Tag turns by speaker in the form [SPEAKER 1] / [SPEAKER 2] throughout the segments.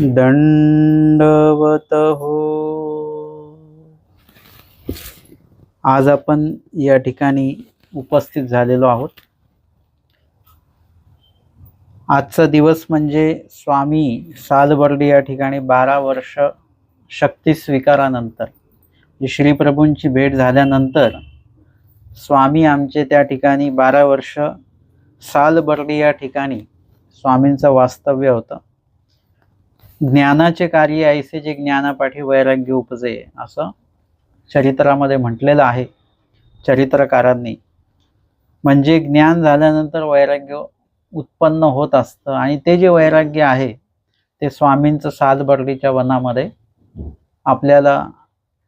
[SPEAKER 1] दंडवत हो. आज आपण या ठिकाणी उपस्थित झालेलो आहोत. आजचा दिवस म्हणजे स्वामी सालबर्डी या ठिकाणी बारा वर्ष शक्ती स्वीकारानंतर म्हणजे श्रीप्रभूंची भेट झाल्यानंतर स्वामी आमचे त्या ठिकाणी बारा वर्ष सालबर्डी या ठिकाणी स्वामींचं वास्तव्य होतं. ज्ञानाचे कार्य ऐसे जे ज्ञानापाठी वैराग्य उपजे असं चरित्रामध्ये म्हटलेलं आहे चरित्रकारांनी. म्हणजे ज्ञान झाल्यानंतर वैराग्य उत्पन्न होत असतं आणि ते जे वैराग्य आहे ते स्वामींचं सालबर्डीच्या वनामध्ये आपल्याला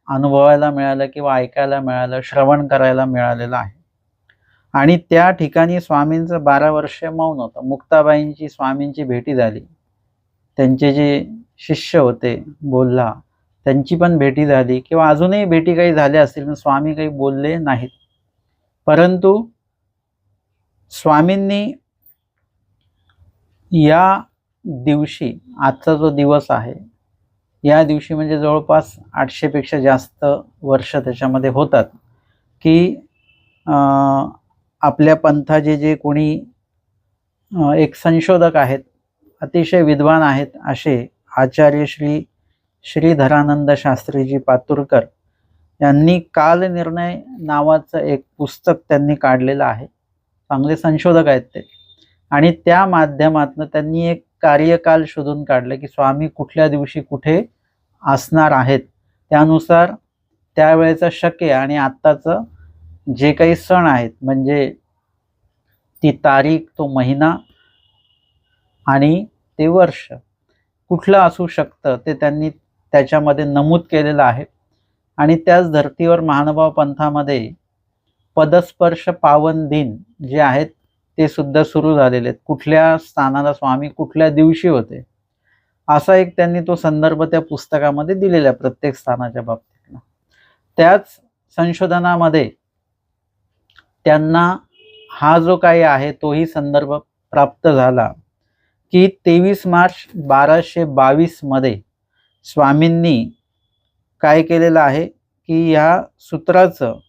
[SPEAKER 1] अनुभवायला मिळालं किंवा ऐकायला मिळालं श्रवण करायला मिळालेलं आहे. आणि त्या ठिकाणी स्वामींचं बारा वर्ष मौन होतं. मुक्ताबाईंची स्वामींची भेटी झाली. त्यांचे जे शिष्य होते बोलला त्यांची पण भेटी झाली किंवा अजूनही भेटी काही झाल्या असतील पण स्वामी काही बोलले नाहीत. परंतु स्वामींनी या दिवशी आजचा जो दिवस आहे या दिवशी म्हणजे जवळपास आठशेपेक्षा जास्त वर्ष त्याच्यामध्ये होतात की आपल्या पंथाचे जे कोणी एक संशोधक आहेत अतिशय विद्वान आहेत असे आचार्य श्री श्रीधरानंद शास्त्रीजी पातुरकर यांनी कालनिर्णय नावाचं एक पुस्तक त्यांनी काढलेलं आहे. चांगले संशोधक आहेत ते. आणि त्या माध्यमातून त्यांनी एक कार्यकाल शोधून काढलं की स्वामी कुठल्या दिवशी कुठे असणार आहेत. त्यानुसार त्यावेळेचं शक्य आणि आत्ताचं जे काही सण आहेत म्हणजे ती तारीख तो महिना आणि ते वर्ष कुठलं असू शकतं ते त्यांनी त्याच्यामध्ये नमूद केलेलं आहे. आणि त्याच धर्तीवर महानुभाव पंथामध्ये पदस्पर्श पावन दिन जे आहेत ते सुद्धा सुरू झालेले आहेत. कुठल्या स्थानाला स्वामी कुठल्या दिवशी होते? असा एक त्यांनी तो संदर्भ त्या पुस्तकामध्ये दिलेला आहे प्रत्येक स्थानाच्या बाबतीतला. त्याच संशोधनामध्ये त्यांना हा जो काही आहे तोही संदर्भ प्राप्त झाला. की तेवीस मार्च बाराशे बावीसमध्ये स्वामींनी काय केलेलं आहे की ह्या सूत्राचं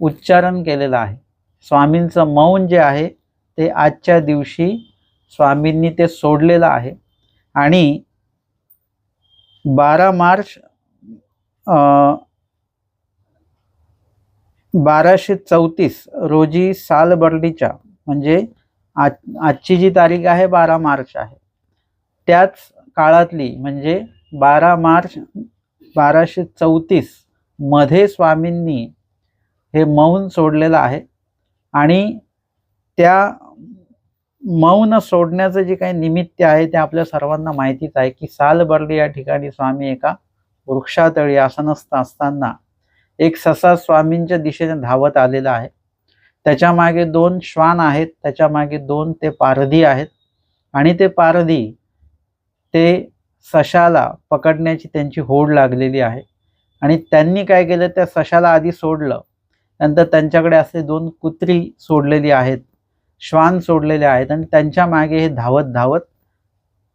[SPEAKER 1] उच्चारण केलेलं आहे. स्वामींचं मौन जे आहे ते आजच्या दिवशी स्वामींनी ते सोडलेलं आहे. आणि बारा मार्च बाराशे चौतीस रोजी सालबर्डीच्या म्हणजे आज आजची जी तारीख आहे बारा मार्च आहे. त्याच काळातली म्हणजे बारा मार्च बाराशे चौतीसमध्ये स्वामींनी हे मौन सोडलेलं आहे. आणि त्या मौन सोडण्याचं जे काही निमित्त आहे ते आपल्या सर्वांना माहितीच आहे की सालबर्ली या ठिकाणी स्वामी एका वृक्षातळी आसनस्थ असताना एक ससा स्वामींच्या दिशेने धावत आलेला आहे. त्याच्यामागे दोन श्वान आहेत त्याच्यामागे दोन ते पारधी आहेत. आणि ते पारधी ते सशाला पकडण्याची त्यांची होड लागलेली आहे. आणि त्यांनी काय केलं त्या सशाला आधी सोडलं. नंतर त्यांच्याकडे असे दोन कुत्री सोडलेली आहेत श्वान सोडलेले आहेत. आणि त्यांच्या मागे हे धावत धावत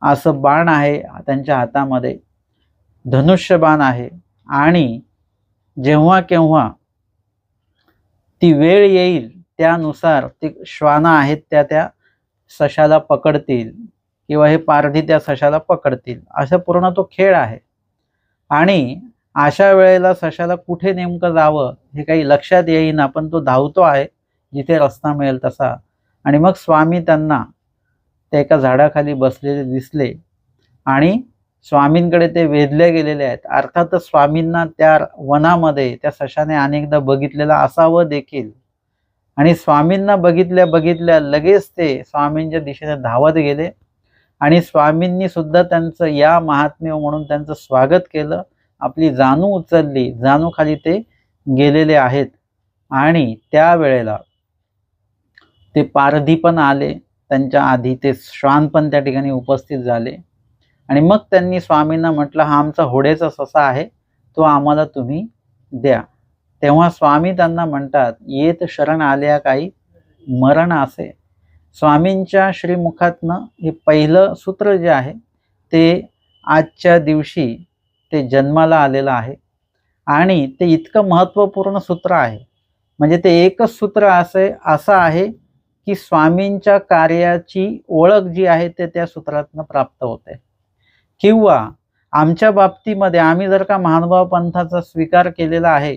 [SPEAKER 1] असं बाण आहे त्यांच्या हातामध्ये. धनुष्य बाण आहे. आणि जेव्हा केव्हा ती वेळ येईल त्यानुसार ती श्वाना आहेत त्या त्या सशाला पकडतील किंवा हे पारधी त्या सशाला पकडतील. असा पूर्ण तो खेळ आहे. आणि अशा वेळेला सशाला कुठे नेमकं जावं हे काही लक्षात येईना पण तो धावतो आहे. जिथे रस्ता मिळेल तसा. आणि मग स्वामी त्यांना ते एका झाडाखाली बसलेले दिसले. आणि स्वामींकडे ते वेधले गेलेले आहेत. अर्थातच स्वामींना त्या वनामध्ये त्या सशाने अनेकदा बघितलेला असावं देखील. आणि स्वामींना बघितल्या बघितल्या लगेच ते स्वामींच्या दिशेने धावत गेले. आणि स्वामींनी सुद्धा त्यांचं या महात्म्य म्हणून त्यांचं स्वागत केलं. आपली जाणू उचलली. जाणूखाली ते गेलेले आहेत. आणि त्यावेळेला ते पारधी पण आले. त्यांच्या आधी ते श्वान पण त्या ठिकाणी उपस्थित झाले. आणि मग त्यांनी स्वामींना म्हटलं हा आमचा होडेचा ससा आहे. तो आम्हाला तुम्ही द्या. तेव्हा स्वामी त्यांना म्हणतात येत शरण आल्या काही मरण असे. स्वामींच्या श्रीमुखातनं हे पहिलं सूत्र जे आहे ते आजच्या दिवशी ते जन्माला आलेलं आहे. आणि ते इतकं महत्त्वपूर्ण सूत्र आहे. म्हणजे ते एकच सूत्र असे असं आहे की स्वामींच्या कार्याची ओळख जी आहे ते त्या सूत्रातनं प्राप्त होते. किंवा आमच्या बाबतीमध्ये आम्ही जर का महानुभाव पंथाचा स्वीकार केलेला आहे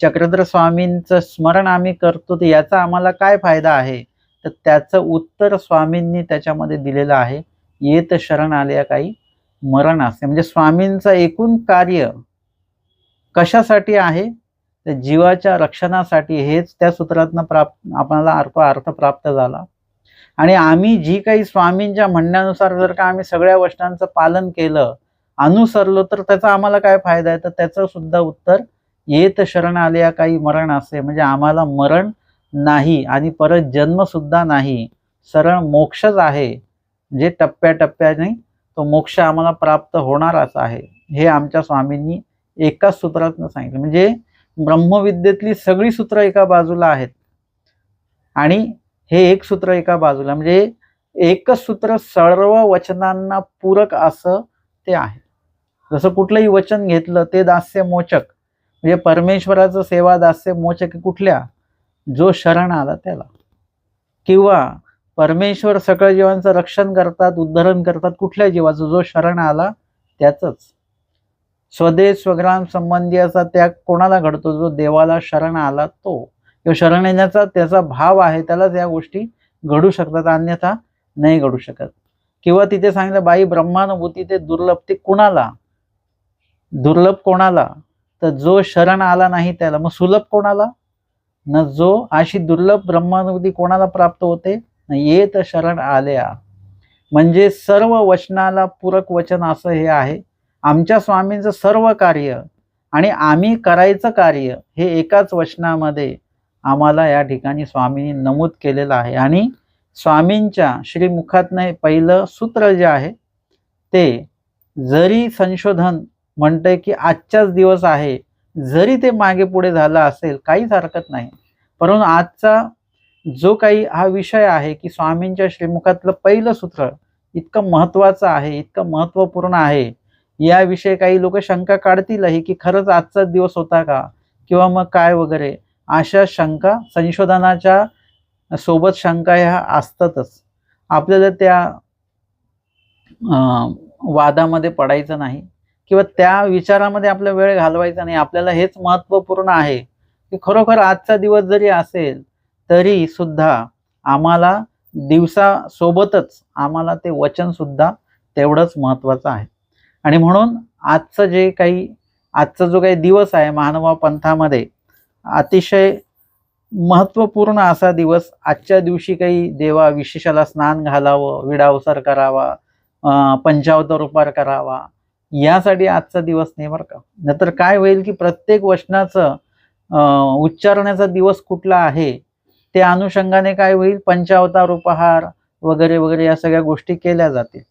[SPEAKER 1] चक्रधर स्वामींचं स्मरण आम्ही करतो तर याचा आम्हाला काय फायदा आहे? तर त्याचं उत्तर स्वामींनी त्याच्यामध्ये दिलेलं आहे. येत शरण आल्या काही मरण असते म्हणजे स्वामींचं एकूण कार्य कशासाठी आहे? तर जीवाच्या रक्षणासाठी. हेच त्या सूत्रातनं प्राप्त आपल्याला अर्थ अर्थ प्राप्त झाला. आणि आम्ही जी काही स्वामींच्या म्हणण्यानुसार जर का आम्ही सगळ्या गोष्टांचं पालन केलं अनुसरलो तर त्याचा आम्हाला काय फायदा आहे? तर त्याचं सुद्धा उत्तर येत शरण आल्या काही मरण असे. म्हणजे आम्हाला मरण नाही आणि परत जन्मसुद्धा नाही. सरळ मोक्षच आहे. जे टप्प्याटप्प्याने तो मोक्ष आम्हाला प्राप्त होणारच आहे. हे आमच्या स्वामींनी एकाच सूत्रातनं सांगितलं. म्हणजे ब्रह्मविद्येतली सगळी सूत्र एका बाजूला आहेत. आणि हे एक सूत्र एका बाजूला. म्हणजे एकच सूत्र सर्व वचनांना पूरक असं ते आहे. जसं कुठलंही वचन घेतलं ते दास्य मोचक म्हणजे परमेश्वराचं सेवा दास्य मोचक कुठल्या? जो शरण आला त्याला. किंवा परमेश्वर सगळ्या जीवांचं रक्षण करतात उद्धरण करतात कुठल्या जीवाचं? जो शरण आला त्याचंच. स्वदेश स्वग्राम संबंधी असा त्याग कोणाला घडतो? जो देवाला शरण आला तो. किंवा शरण येण्याचा त्याचा भाव आहे त्यालाच या गोष्टी घडू शकतात अन्यथा नाही घडू शकत. किंवा तिथे सांगितलं बाई ब्रह्मानुभूती ते दुर्लभ ते कुणाला? दुर्लभ कोणाला? तर जो शरण आला नाही त्याला मग सुलभ कोणाला? न जो अशी दुर्लभ ब्रह्मानुभूती कोणाला प्राप्त होते? न येत शरण आल्या. म्हणजे सर्व वचनाला पूरक वचन असं हे आहे. आमच्या स्वामींचं सर्व कार्य आणि आम्ही करायचं कार्य हे एकाच वचनामध्ये आम्हाला या ठिकाणी स्वामींनी नमूद केलेलं आहे. आणि स्वामींच्या श्रीमुखातनं पहिलं सूत्र जे आहे ते जरी संशोधन म्हणतंय की आजचाच दिवस आहे. जरी ते मागे पुढे झालं असेल काहीच हरकत नाही. परंतु आजचा जो काही हा विषय आहे की स्वामींच्या श्रीमुखातलं पहिलं सूत्र इतकं महत्त्वाचं आहे इतकं महत्त्वपूर्ण आहे याविषयी काही लोक शंका काढतीलही की खरंच आजचाच दिवस होता का? किंवा मग काय वगैरे? अशा शंका संशोधनाच्या सोबत शंका ह्या असतातच. आपल्याला त्या वादामध्ये पडायचं नाही. किंवा त्या विचारामध्ये आपला वेळ घालवायचा नाही. आपल्याला हेच महत्त्वपूर्ण आहे की खरोखर आजचा दिवस जरी असेल तरी सुद्धा आम्हाला दिवसासोबतच आम्हाला ते वचन सुद्धा तेवढंच महत्त्वाचं आहे. आणि म्हणून आजचं जे काही आजचा जो काही दिवस आहे महानुभाव पंथामध्ये अतिशय महत्त्वपूर्ण असा दिवस आजच्या दिवशी काही देवा विशेषाला स्नान घालावं विडावसर करावा अं, पंचावतार उपार करावा यासाठी आजचा दिवस नाही बरं का. नंतर काय होईल की प्रत्येक वचनाचं उच्चारण्याचा दिवस कुठला आहे त्या अनुषंगाने काय होईल? पंचावतार उपहार वगैरे वगैरे या सगळ्या गोष्टी केल्या जातील.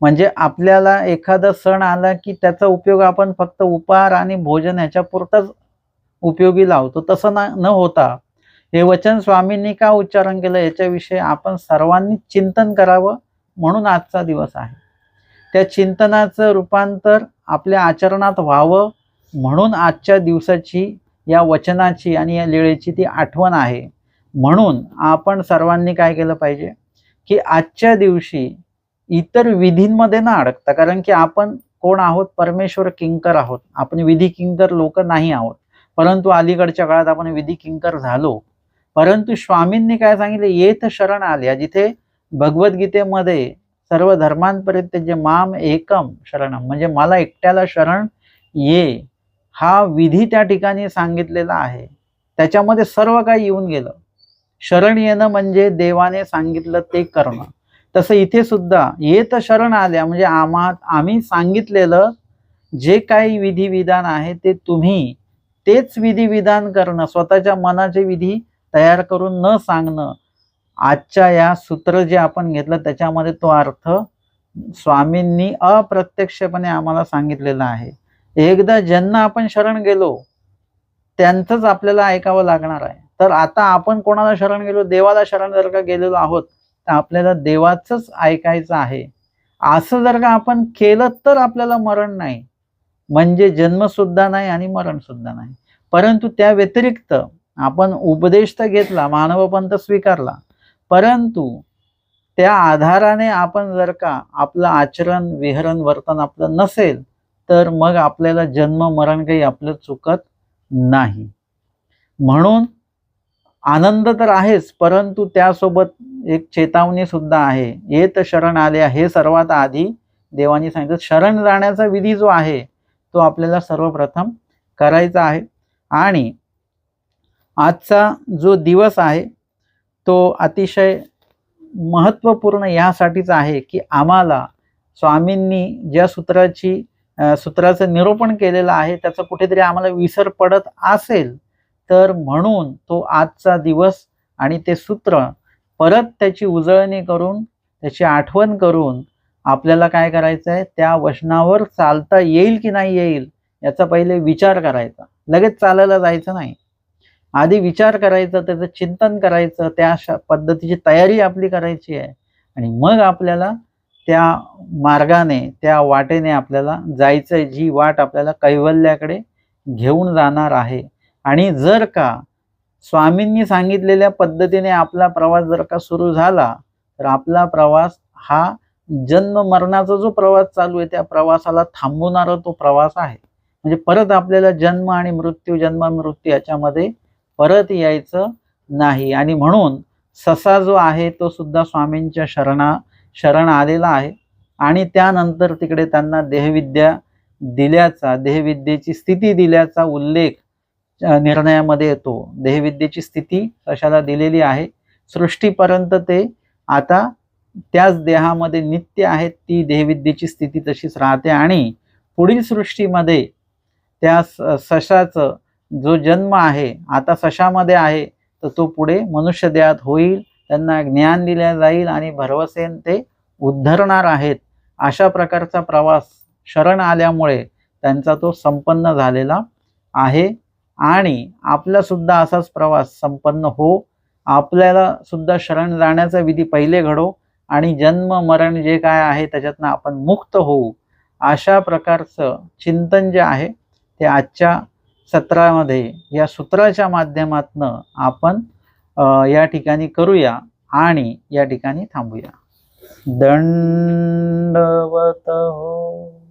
[SPEAKER 1] म्हणजे आपल्याला एखादा सण आला की त्याचा उपयोग आपण फक्त उपहार आणि भोजन ह्याच्या पुरताच उपयोगी लावतो. तसं ना न होता हे वचन स्वामींनी का उच्चारण केलं? याच्याविषयी आपण सर्वांनी चिंतन करावं म्हणून आजचा दिवस आहे. त्या चिंतनाचं रूपांतर आपल्या आचरणात व्हावं म्हणून आजच्या दिवसाची या वचनाची आणि या लीळेची ती आठवण आहे. म्हणून आपण सर्वांनी काय केलं पाहिजे? की आजच्या दिवशी इतर विधींमध्ये ना अडकता कारण की आपण कोण आहोत? परमेश्वर किंकर आहोत. आपण विधी किंकर लोक नाही आहोत. परंतु अलीकडच्या काळात आपण विधी किंकर झालो. परंतु स्वामींनी काय सांगितले? येत शरण आल्या. जिथे भगवद्गीतेमध्ये सर्व धर्मांपर्यंत जे माम एकम शरणम म्हणजे मला एकट्याला शरण ये हा विधी त्या ठिकाणी सांगितलेला आहे. त्याच्यामध्ये सर्व काही येऊन गेलं. शरण येणं म्हणजे देवाने सांगितलं ते करणं. तसं इथे सुद्धा येत शरण आल्या म्हणजे आम्हा आम्ही सांगितलेलं जे काही विधी विधान आहे ते तुम्ही तेच विधी विधान करणं स्वतःच्या मनाचे विधी तयार करून न सांगणं आजच्या या सूत्र जे आपण घेतलं त्याच्यामध्ये तो अर्थ स्वामींनी अप्रत्यक्षपणे आम्हाला सांगितलेला आहे. एकदा ज्यांना आपण शरण गेलो त्यांचंच आपल्याला ऐकावं लागणार आहे. तर आता आपण कोणाला शरण गेलो? देवाला शरण जर का गेलेलो आहोत तर आपल्याला देवाचंच ऐकायचं आहे. असं जर का आपण केलं तर आपल्याला मरण नाही. म्हणजे जन्मसुद्धा नाही आणि मरणसुद्धा नाही. परंतु त्या व्यतिरिक्त आपण उपदेश तर घेतला मानवपंथ स्वीकारला. परंतु त्या आधाराने आपण जर का आपलं आचरण विहरण वर्तन आपलं नसेल तर मग आपल्याला जन्म मरण काही आपलं चुकत नाही. म्हणून आनंद तर आहेच परंतु त्यासोबत एक चेतावणी सुद्धा आहे. येत शरण आल्या हे सर्वात आधी. देवानी सांगितलं शरण जाण्याचा विधी जो आहे तो आपल्याला सर्वप्रथम करायचा आहे. आणि आजचा जो दिवस आहे तो अतिशय महत्त्वपूर्ण यासाठीच आहे की आम्हाला स्वामींनी ज्या सूत्राची सूत्राचं निरूपण केलेलं आहे त्याचा कुठेतरी आम्हाला विसर पडत असेल तर म्हणून तो आजचा दिवस आणि ते सूत्र परत त्याची उजळणी करून त्याची आठवण करून आपल्याला काय करायचं आहे त्या वचनावर चालता येईल की नाही येईल याचा पहिले विचार करायचा. लगेच चालायला जायचं नाही. आधी विचार करायचा त्याचं चिंतन करायचं त्या श- पद्धतीची तयारी आपली करायची आहे. आणि मग आपल्याला त्या मार्गाने त्या वाटेने आपल्याला जायचं आहे जी वाट आपल्याला कैवल्याकडे घेऊन जाणार आहे. आणि जर का स्वामींनी सांगितलेल्या पद्धतीने आपला प्रवास जर का सुरू झाला तर आपला प्रवास हा जन्म मरणाचा जो प्रवास चालू आहे त्या प्रवासाला थांबवणारा तो प्रवास आहे. म्हणजे परत आपल्याला जन्म आणि मृत्यू जन्म मृत्यू याच्यामध्ये परत यायचं नाही. आणि म्हणून ससा जो आहे तो सुद्धा स्वामींच्या शरणा शरण आलेला आहे. आणि त्यानंतर तिकडे त्यांना देहविद्या दिल्याचा देहविद्येची स्थिती दिल्याचा उल्लेख निर्णयामध्ये येतो. देहविद्येची स्थिती कशाला दिलेली आहे? सृष्टीपर्यंत ते आता त्याच देहामध्ये नित्य आहेत ती देहविद्येची स्थिती तशीच राहते. आणि पुढील सृष्टीमध्ये त्या स- सशाचं जो जन्म आहे आता सशामध्ये आहे तर तो पुढे मनुष्य देहात होईल त्यांना ज्ञान दिले जाईल आणि भरवसेन ते उद्धरणार आहेत. अशा प्रकारचा प्रवास शरण आल्यामुळे त्यांचा तो संपन्न झालेला आहे. आणि आपला सुद्धा असाच प्रवास संपन्न हो. आपल्याला सुद्धा शरण जाण्याचा विधी पहिले घडो आणि जन्म मरण जे काय आहे त्याच्यातनं आपण मुक्त होऊ. अशा प्रकारचं चिंतन जे आहे ते आजच्या सत्रामध्ये या सूत्राच्या माध्यमातनं आपण या ठिकाणी करूया आणि या ठिकाणी थांबूया. दंडवत हो.